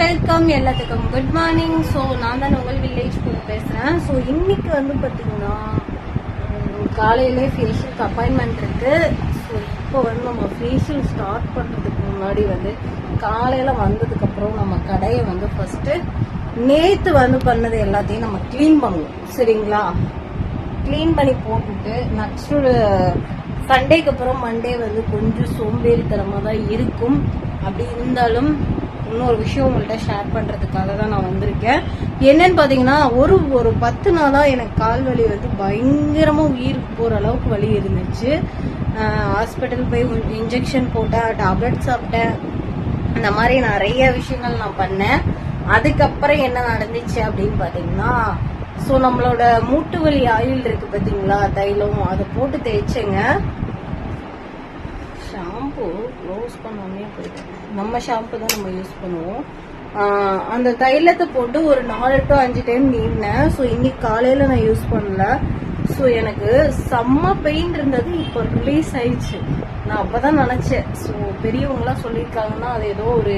Welcome எல்லாத்துக்கும். Good morning so நான் தான் உங்கள் வில்லேஜ் போய் பேசுகிறேன் ஸோ இன்னைக்கு வந்து பார்த்தீங்கன்னா காலையிலே ஃபேஷியலுக்கு அப்பாயின்மெண்ட் இருக்கு. ஸோ இப்போ வந்து நம்ம ஃபேஷியல் ஸ்டார்ட் பண்ணுறதுக்கு முன்னாடி வந்து காலையில் வந்ததுக்கப்புறம் நம்ம கடையை வந்து ஃபஸ்ட்டு நேற்று வந்து பண்ணது எல்லாத்தையும் நம்ம க்ளீன் பண்ணுவோம். சரிங்களா? க்ளீன் பண்ணி போட்டுட்டு நெக்ஸ்ட் சண்டேக்கு அப்புறம் மண்டே வந்து கொஞ்சம் சோம்பேறித்தனமாக தான் இருக்கும். அப்படி இருந்தாலும் இன்னொரு விஷயம் உங்கள்கிட்ட ஷேர் பண்ணுறதுக்காக தான் நான் வந்திருக்கேன். என்னன்னு பார்த்தீங்கன்னா ஒரு ஒரு பத்து நாளாக எனக்கு கால் வலி வந்து பயங்கரமாக உயிருக்கு போகிற அளவுக்கு வலி இருந்துச்சு. ஹாஸ்பிட்டல் போய் இன்ஜெக்ஷன் போட்டேன் டேப்லெட் சாப்பிட்டேன். இந்த மாதிரி நிறைய விஷயங்கள் நான் பண்ணேன். அதுக்கப்புறம் என்ன நடந்துச்சு அப்படின்னு பார்த்தீங்கன்னா ஸோ நம்மளோட மூட்டு வலி ஆயில் இருக்கு பார்த்தீங்களா தைலம் அதை போட்டு தேய்ச்சேங்க. யூஸ் பண்ணாமே போயிட்டேன் நம்ம ஷாம்பு தான் நம்ம யூஸ் பண்ணுவோம். அந்த தைலத்தை போட்டு ஒரு நாலு டு அஞ்சு டைம் நீடினேன் ஸோ இன்னைக்கு காலையில் நான் யூஸ் பண்ணல. ஸோ எனக்கு செம்ம பெயின் இருந்தது. இப்போ ரிலீஸ் ஆயிடுச்சு. நான் அப்போ தான் நினச்சேன். ஸோ பெரியவங்களாம் சொல்லியிருக்காங்கன்னா அது ஏதோ ஒரு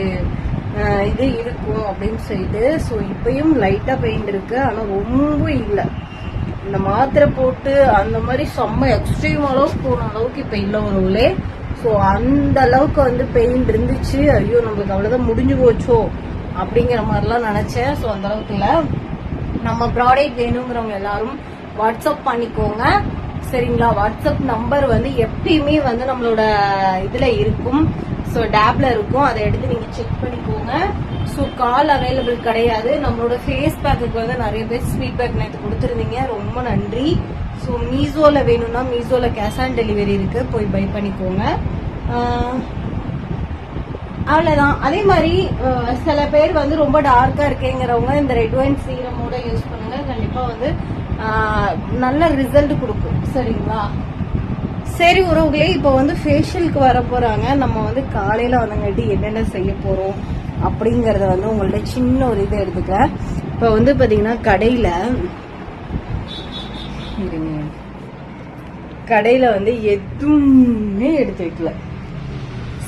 இது இருக்கும் அப்படின்னு சொல்லிட்டு. ஸோ இப்பயும் லைட்டாக பெயின் இருக்கு. ஆனால் ரொம்ப இல்லை. இந்த மாத்திரை போட்டு அந்த மாதிரி செம்ம எக்ஸ்ட்ரீம் அளவுக்கு போன அளவுக்கு இப்போ இல்லை உறவுலே ஸோ அந்த அளவுக்கு வந்து பெயின் இருந்துச்சு. ஐயோ நம்மளுக்கு அவ்வளோதான் முடிஞ்சு போச்சோ அப்படிங்கிற மாதிரிலாம் நினச்சேன். ஸோ அந்த அளவுக்கு இல்லை. நம்ம ப்ராடக்ட் வேணுங்கிறவங்க எல்லாரும் வாட்ஸ்அப் பண்ணிக்கோங்க. சரிங்களா? வாட்ஸ்அப் நம்பர் வந்து எப்பயுமே வந்து நம்மளோட இதுல இருக்கும். ஸோ டேப்ல இருக்கும். அதை எடுத்து நீங்க செக் பண்ணிக்கோங்க. ஸோ கால் அவைலபிள் கிடையாது. நம்மளோட ஃபேஸ் பேக்குக்கு வந்து நிறைய பேர் ஃபீட்பேக் நேற்று கொடுத்துருந்தீங்க. ரொம்ப நன்றி. ஸோ மீசோவில் வேணும்னா மீசோவில் கேஷ் ஆன் டெலிவரி இருக்கு. போய் பை பண்ணிக்கோங்க. அவ்வளோதான் அதே மாதிரி சில பேர் வந்து ரொம்ப டார்க்காக இருக்கேங்கிறவங்க இந்த ரெட் ஒயின் சீரமோட யூஸ் பண்ணுங்க. கண்டிப்பாக வந்து நல்ல ரிசல்ட் கொடுக்கும். சரிங்களா? சரி உறவுகளே இப்போ வந்து ஃபேஷியலுக்கு வர போகிறாங்க நம்ம வந்து காலையில் வந்தங்காட்டி என்னென்ன செய்ய போகிறோம் அப்படிங்கிறத வந்து உங்கள்ட்ட சின்ன ஒரு இதை எடுத்துக்கிறேன். இப்போ வந்து பார்த்தீங்கன்னா கடையில் இருங்க. கடையில வந்து எதுவுமே எடுத்து வைக்கல.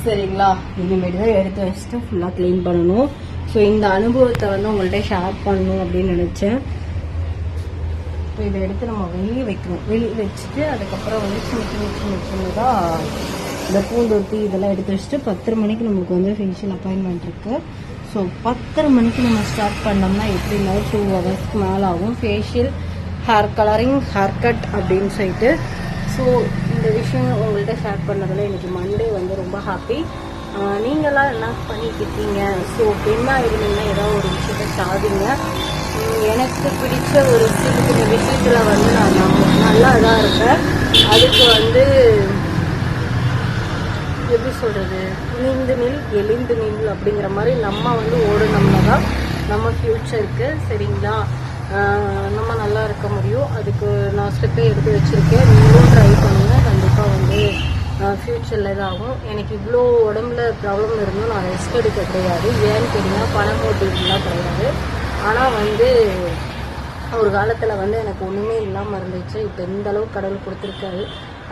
சரிங்களா? இனிமேட்டு தான் எடுத்து வச்சுட்டு ஃபுல்லாக க்ளீன் பண்ணணும். ஸோ இந்த அனுபவத்தை வந்து உங்கள்கிட்ட ஷேர் பண்ணணும் அப்படின்னு நினச்சேன். இப்போ இதை எடுத்து நம்ம வெளியே வைக்கணும். வெளியே வச்சுட்டு அதுக்கப்புறம் வந்து சின்ன சின்ன சின்ன சின்னதாக இந்த பூந்தொட்டி இதெல்லாம் எடுத்து வச்சுட்டு பத்தரை மணிக்கு நம்மளுக்கு வந்து ஃபேஷியல் அப்பாயின்மெண்ட் இருக்குது ஸோ பத்தரை மணிக்கு நம்ம ஸ்டார்ட் பண்ணோம்னா எப்படி இருந்தாலும் டூ ஹவர்ஸ்க்கு மேலே ஆகும் facial hair colouring haircut அப்படின்னு சொல்லிட்டு ஸோ இந்த விஷயம் உங்கள்கிட்ட ஷேர் பண்ணதில் எனக்கு மண்டே வந்து ரொம்ப ஹாப்பி நீங்களாம் என்ன பண்ணிட்டு இருக்கீங்க ஸோ பெண்ணாக இருந்தீங்கன்னா ஏதோ ஒரு விஷயத்த சாதிங்க. எனக்கு பிடிச்ச ஒரு சின்ன சின்ன விஷயத்தில் வந்து நான் நல்லா இதாக இருப்பேன். அதுக்கு வந்து எப்படி சொல்கிறது துணிந்து நில் எழுந்து நில் அப்படிங்கிற மாதிரி நம்ம வந்து ஓடணும்னா தான் நம்ம ஃப்யூச்சருக்கு சரிங்களா? நம்ம நல்லா இருக்க முடியும். அதுக்கு நான் ஸ்டெப்பே எடுத்து வச்சுருக்கேன். நீங்களும் ட்ரை பண்ணுங்க. கண்டிப்பாக வந்து ஃப்யூச்சரில் இதாகும். எனக்கு இவ்வளோ உடம்புல ப்ராப்ளம் இருந்தும் நான் ரெஸ்ட் எடுக்க கிடையாது. ஏன்னு தெரியுமா பணம் போட்டிலாம் கிடையாது. ஆனால் வந்து ஒரு காலத்தில் வந்து எனக்கு ஒன்றுமே இல்லாமல் இருந்துச்சு. இப்போ எந்த அளவுக்கு கடவுள் கொடுத்துருக்காரு.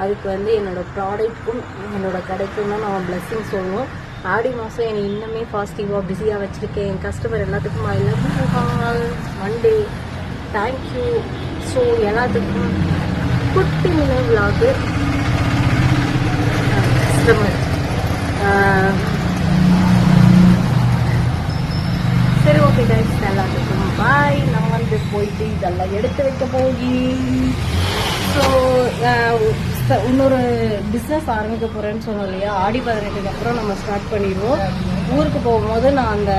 அதுக்கு வந்து என்னோடய ப்ராடக்ட்க்கும் என்னோட கடைக்கும் தான் நான் பிளெஸ்ஸிங் சொல்லணும் ஆடி மாதம் என்னை இன்னுமே பாசிட்டிவாக பிஸியாக வச்சுருக்கேன். என் கஸ்டமர் எல்லாத்துக்கும் I love Monday thank you so எல்லாத்துக்கும் குட்டி மினி கஸ்டமர் சரி ஓகே கைஸ் எல்லாத்துக்கும் பாய் நான் வந்து போயிட்டு இதெல்லாம் எடுத்து வைக்க போகி. ஸோ இன்னொரு பிஸ்னஸ் ஆரம்பிக்க போகிறேன்னு சொன்னோம் இல்லையா? ஆடி பதினெட்டுக்கு அப்புறம் நம்ம ஸ்டார்ட் பண்ணிடுவோம். ஊருக்கு போகும்போது நான் அந்த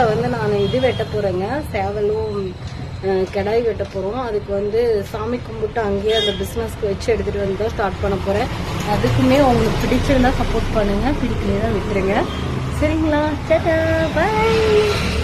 ஊரில் வந்து நான் இது வெட்ட போகிறேங்க சேவலும் கிடாய் வெட்ட போகிறோம் அதுக்கு வந்து சாமி கும்பிட்டு அங்கேயே அந்த பிஸ்னஸ்க்கு வச்சு எடுத்துகிட்டு வந்து தான் ஸ்டார்ட் பண்ண போகிறேன் அதுக்குமே உங்களுக்கு பிடிச்சிருந்தா சப்போர்ட் பண்ணுங்கள் பிடிக்கலையா விட்டுருங்க. சரிங்களா? சேட்டா பாய்